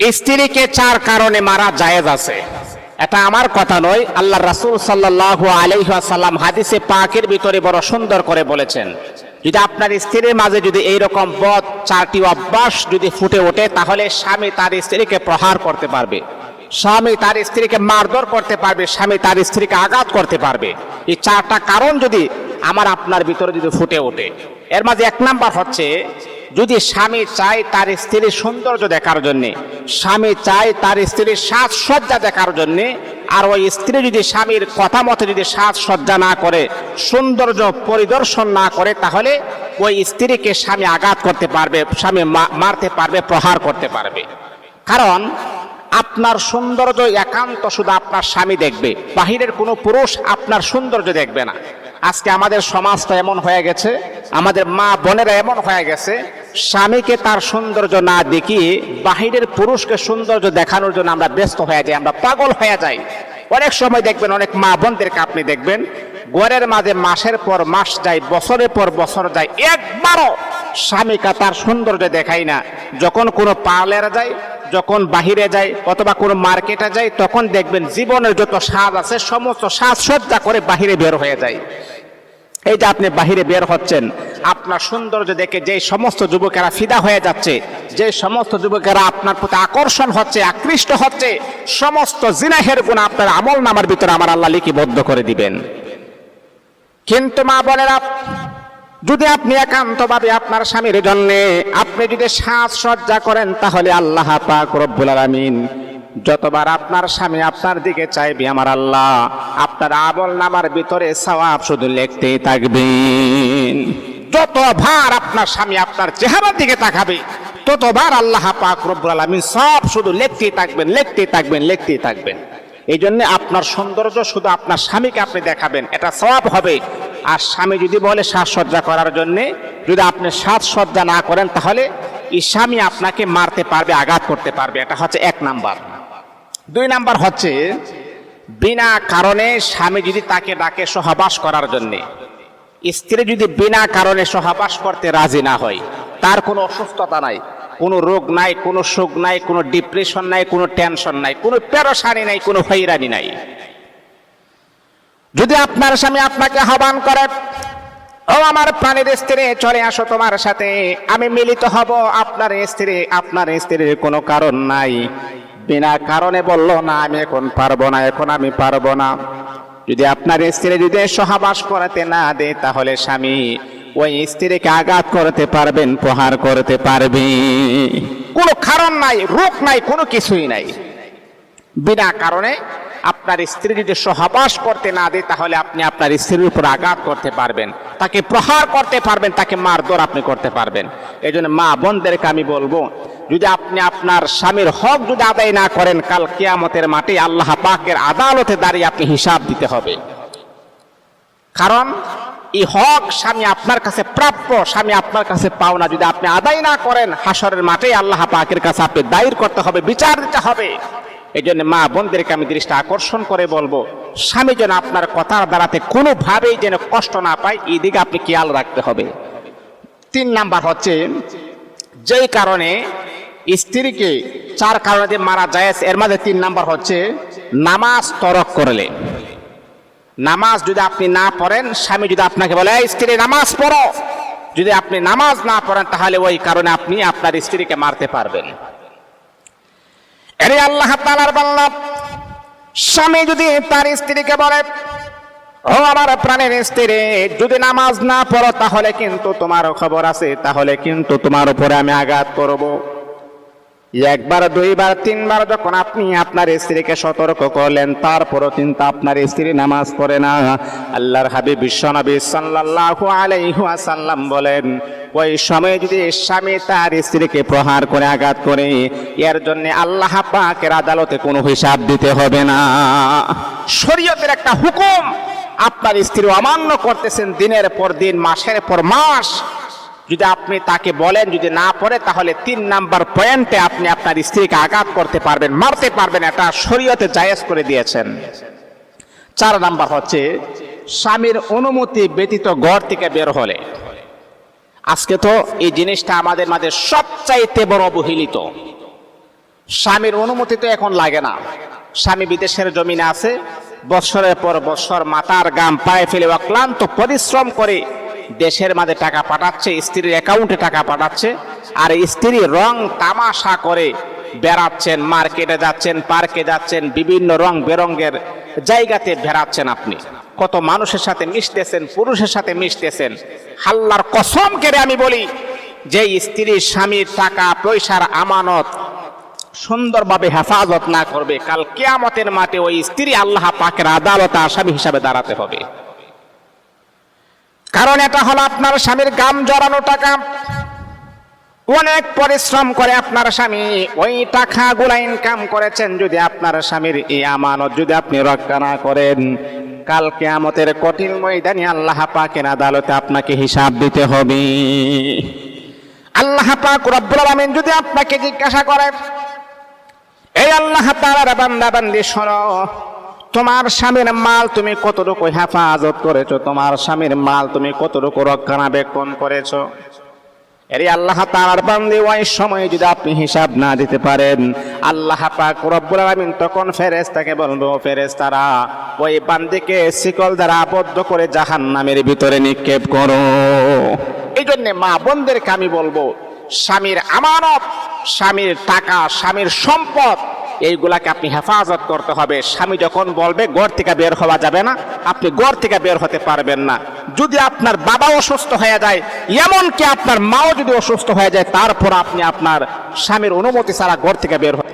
স্ত্রীকে চার কারণে মারা জায়েজ আছে। এটা আমার কথা নয়, আল্লাহ রাসূল সাল্লাল্লাহু আলাইহি ওয়াসাল্লাম হাদিসে পাকের ভিতরে বড় সুন্দর করে বলেছেন, যদি আপনার স্ত্রীর মাঝে যদি এই রকম বদ, চারটি অভ্যাস যদি ফুটে ওঠে, তাহলে স্বামী তার স্ত্রীকে প্রহার করতে পারবে। স্বামী তার স্ত্রীকে মারধর করতে পারবে, স্বামী তার স্ত্রীকে আঘাত করতে পারবে। এই চারটা কারণ যদি আমার আপনার ভিতরে যদি ফুটে ওঠে, এর মাঝে এক নাম্বার হচ্ছে যদি স্বামী চায় তার স্ত্রীর সৌন্দর্য দেখার জন্যে, স্বামী চায় তার স্ত্রীর সাজসজ্জা দেখার জন্যে, আর ওই স্ত্রী যদি স্বামীর কথা মতো যদি সাজসজ্জা না করে, সৌন্দর্য পরিদর্শন না করে, তাহলে ওই স্ত্রীকে স্বামী আঘাত করতে পারবে, স্বামী মারতে পারবে, প্রহার করতে পারবে। কারণ আপনার সৌন্দর্য একান্ত শুধু আপনার স্বামী দেখবে, বাহিরের কোনো পুরুষ আপনার সৌন্দর্য দেখবে না। আজকে আমাদের সমাজটা এমন হয়ে গেছে, আমাদের মা বোনেরা এমন হয়ে গেছে স্বামীকে তার সৌন্দর্য না দেখিয়ে বাহিরের পুরুষকে সৌন্দর্য দেখানোর জন্য আমরা ব্যস্ত হয়ে যাই, আমরা পাগল হয়ে যাই। অনেক সময় দেখবেন, অনেক মা বোনদেরকে আপনি দেখবেন, ঘরের মাঝে মাসের পর মাস যায়, বছরের পর বছর যায়, একবারও স্বামীকা তার সৌন্দর্য দেখায় না। যখন কোনো পার্লারে যায়, যখন বাহিরে যায়, অথবা কোনো মার্কেটে যায়, তখন দেখবেন জীবনের যত সাজ আছে, সমস্ত সাজসজ্জা করে বাহিরে বের হয়ে যায়। এই যে আপনি বাহিরে বের হচ্ছেন। আপনার সৌন্দর্য দেখে যে সমস্ত যুবকেরা ফিদা হয়ে যাচ্ছে, যে সমস্ত যুবকেরা আপনার প্রতি আকর্ষণ হচ্ছে, আকৃষ্ট হচ্ছে, সমস্ত জিনাহের গুণ আপনার আমল নামার ভিতরে আমার আল্লাহ লিপিবদ্ধ করে দিবেন। কিন্তু মা বোনেরা, যদি আপনি একান্তভাবে আপনার স্বামীর জন্য আপনি যদি সাজসজ্জা করেন, তাহলে আল্লাহ পাক রব্বুল আলামিন যতবার আপনার স্বামী আপনার দিকে চাইবে, আমার আল্লাহ, আপনার আমল নামার ভিতরে সওয়াব শুধু লিখতেই থাকবেন। যতবার আপনার স্বামী আপনার চেহারার দিকে তাকাবে, ততবার আল্লাহ পাক রব্বুল আলামিন সব শুধু লিখতেই থাকবেন লিখতেই থাকবেন লিখতেই থাকবেন। এই জন্য আপনার সৌন্দর্য শুধু আপনার স্বামীকে আপনি দেখাবেন, এটা সওয়াব হবে। আর স্বামী যদি বলে সাজসজ্জা করার জন্য, যদি আপনি সাজসজ্জা না করেন, তাহলে এই স্বামী আপনাকে মারতে পারবে, আঘাত করতে পারবে, এটা হচ্ছে এক নাম্বার। দুই নাম্বার হচ্ছে, বিনা কারণে স্বামী যদি তাকে ডাকে সহবাস করার জন্যে, স্ত্রী যদি বিনা কারণে সহবাস করতে রাজি না হয়, তার কোনো অসুস্থতা নাই, কোনো রোগ নাই, কোনো সুখ নাই, কোনো ডিপ্রেশন নাই, কোনো টেনশন নাই, কোনো পেরোসানি নাই, কোনো হৈরানি নাই। যদি আপনার স্বামী আপনাকে আহ্বান করে, ও আমার প্রাণীর স্ত্রী, চলে আসো তোমার সাথে, আমি মিলিত হব, আপনার স্ত্রী, আপনার স্ত্রীর কোনো কারণ নাই। বিনা কারণে বলল, না, আমি এখন পারব না, এখন আমি পারব না। যদি আপনার স্ত্রী যদি সহবাস করাতে না দেয়, তাহলে স্বামী ওই স্ত্রীকে আঘাত করতে পারবেন, প্রহার করতে পারবে। কোনো কারণ নাই রোগ নাই, কোনো কিছুই নাই। বিনা কারণে আপনার স্ত্রী যদি সহবাস করতে না দেয়, তাহলে আপনি আপনার স্ত্রীর উপর আঘাত করতে পারবেন। তাকে প্রহার করতে পারবেন, তাকে মারধর আপনি করতে পারবেন। এই জন্য মা বোনদেরকে আমি বলব যদি আপনি আপনার স্বামীর হক যদি আদায় না করেন, কাল কেয়ামতের মাঠে আল্লাহ পাকের আদালতে দাঁড়িয়ে আপনি হিসাব দিতে হবে। কারণ, এই হক স্বামী আপনার কাছে প্রাপ্য, স্বামী আপনার কাছে পাওনা যদি আপনি আদায় না করেন হাসরের মাঠে আল্লাহ পাকের কাছে আপনি দায়ের করতে হবে, বিচার দিতে হবে। এই জন্য মা বোনদেরকে আমি দৃষ্টি আকর্ষণ করে বলব, স্বামী যেন আপনার কথার দ্বারাতে কোনোভাবেই যেন কষ্ট না পায়, এই দিকে আপনি খেয়াল রাখতে হবে। তিন নাম্বার হচ্ছে, যেই কারণে স্ত্রীকে চার কারণে যে মারা যায়। এর মাঝে তিন নাম্বার হচ্ছে, নামাজ তরক করলে। নামাজ যদি আপনি না পড়েন, স্বামী যদি আপনাকে বলে স্ত্রী, নামাজ পড়ো। যদি আপনি নামাজ না পড়েন, তাহলে ওই কারণে আপনি আপনার স্ত্রীকে মারতে পারবেন। এরে আল্লাহ তালার বাল্লা স্বামী যদি তার স্ত্রীকে বলে, ও আমার প্রাণের স্ত্রী, যদি নামাজ না পড়ো, তাহলে কিন্তু তোমার খবর আছে, তাহলে কিন্তু তোমার উপরে আমি আঘাত করব। একবার, দুইবার, তিনবার যখন আপনি আপনার স্ত্রীকে সতর্ক করলেন, তারপরও কিন্তু আপনার স্ত্রী নামাজ পড়ে না। আল্লাহর হাবিব বিশ্বনবী সাল্লাল্লাহু আলাইহি ওয়াসাল্লাম বলেন, ওই সময় যদি স্বামী তার স্ত্রীকে প্রহার করে আঘাত করে, এর জন্য আল্লাহ পাকের আদালতে কোনো হিসাব দিতে হবে না। শরীয়তের একটা হুকুম, আপনার স্ত্রী অমান্য করতেছেন দিনের পর দিন, মাসের পর মাস যদি আপনি তাকে বলেন, যদি না পড়ে, তাহলে তিন নাম্বার পয়েন্টে আপনি আপনার স্ত্রীকে আঘাত করতে পারবেন, মারতে পারবেন, এটা শরীয়তে জায়েজ করে দিয়েছেন। চার নাম্বার হচ্ছে, স্বামীর অনুমতি ব্যতীত ঘর থেকে বের হলে। আজকে তো এই জিনিসটা আমাদের মাঝে সবচাইতে বড় অবহেলিত। স্বামীর অনুমতি তো এখন লাগে না। স্বামী বিদেশের জমিনে আছে বছরের পর বছর মাথার গাম পায়ে ফেলে অক্লান্ত পরিশ্রম করে দেশের মাঝে টাকা পাঠাচ্ছে, স্ত্রীর অ্যাকাউন্টে টাকা পাঠাচ্ছে, আর স্ত্রী রং তামাশা করে বেড়াচ্ছেন, মার্কেটে যাচ্ছেন, পার্কে যাচ্ছেন, বিভিন্ন রং বেরঙ্গের জায়গাতে বেড়াচ্ছেন আপনি। কত মানুষের সাথে মিশতেছেন, পুরুষের সাথে মিশতেছেন। হাল্লার কসম কেড়ে আমি বলি যে স্ত্রীর স্বামীর টাকা, পয়সার আমানত সুন্দরভাবে হেফাজত না করবে, কাল কেয়ামতের মাঠে ওই স্ত্রী আল্লাহ পাকের আদালতে আসামি হিসাবে দাঁড়াতে হবে। কারণ এটা হলো আপনার স্বামীর গাম জড়ানো টাকা। অনেক পরিশ্রম করে আপনার স্বামী ওই টাকাগুলা ইনকাম করেছেন যদি আপনার স্বামীর এই আমানত যদি আপনি রক্ষা না করেন। কাল কেয়ামতের কঠিন ময়দানে আল্লাহ পাকের আদালতে আপনাকে হিসাব দিতে হবে। আল্লাহ পাক রব্বুল আলামিন যদি আপনাকে জিজ্ঞাসা করেন এই আল্লাহ তাআলার বান্দা বান্দি শোনো তোমার স্বামীর মাল তুমি কতটুকু হেফাজত করেছ? তোমার স্বামীর মাল তুমি কতটুকু রক্ষণাবেক্ষণ করেছ? এরে আল্লাহ তাআলার বান্দি, ওই সময় যদি আপনি হিসাব না দিতে পারেন, আল্লাহ পাক রব্বুল আলামিন তখন ফেরেশতাকে বলব ফেরেশতারা, ওই বান্দিকে শিকল দ্বারা আবদ্ধ করে জাহান্নামের ভিতরে নিক্ষেপ করো। এই জন্য মা বোনদেরকে আমি বলব, স্বামীর আমানত, স্বামীর টাকা, স্বামীর সম্পদ এইগুলাকে আপনি হেফাজত করতে হবে। স্বামী যখন বলবে, ঘর থেকে বের হওয়া যাবে না, আপনি ঘর থেকে বের হতে পারবেন না। যদি আপনার বাবা অসুস্থ হয়ে যায়, এমনকি আপনার মাও যদি অসুস্থ হয়ে যায়, তারপর আপনি আপনার স্বামীর অনুমতি ছাড়া ঘর থেকে বের হতে